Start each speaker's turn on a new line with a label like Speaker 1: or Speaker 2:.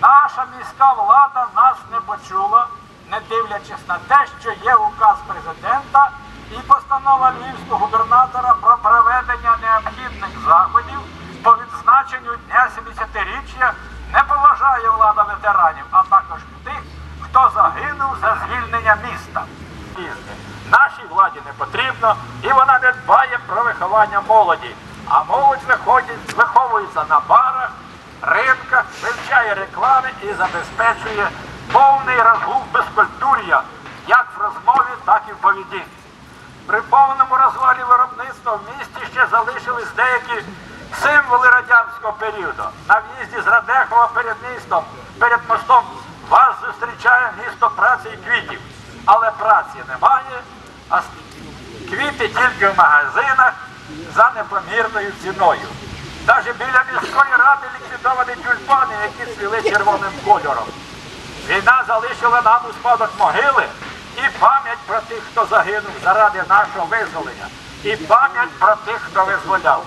Speaker 1: Наша міська влада нас не почула, не дивлячись на те, що є указ президента і постанова львівського губернатора про проведення необхідних заходів по відзначенню Дня 70-річчя не поважає влада ветеранів, а також тих, хто загинув за звільнення міста. Нашій владі не потрібно, і вона не дбає про виховання молоді. А молодь виходить, виховується на ринках, вивчає реклами і забезпечує повний розгул безкультур'я, як в розмові, так і в поведінці. При повному розвалі виробництва в місті ще залишились деякі символи радянського періоду. На в'їзді з Радехова перед містом, перед мостом вас зустрічає місто праці і квітів. Але праці немає, а квіти тільки в магазинах за непомірною ціною. Навіть біля міської ради ліквідовані тюльпани, які червоним кольором. Війна залишила нам у спадок могили і пам'ять про тих, хто загинув заради нашого визволення, і пам'ять про тих, хто визволяв.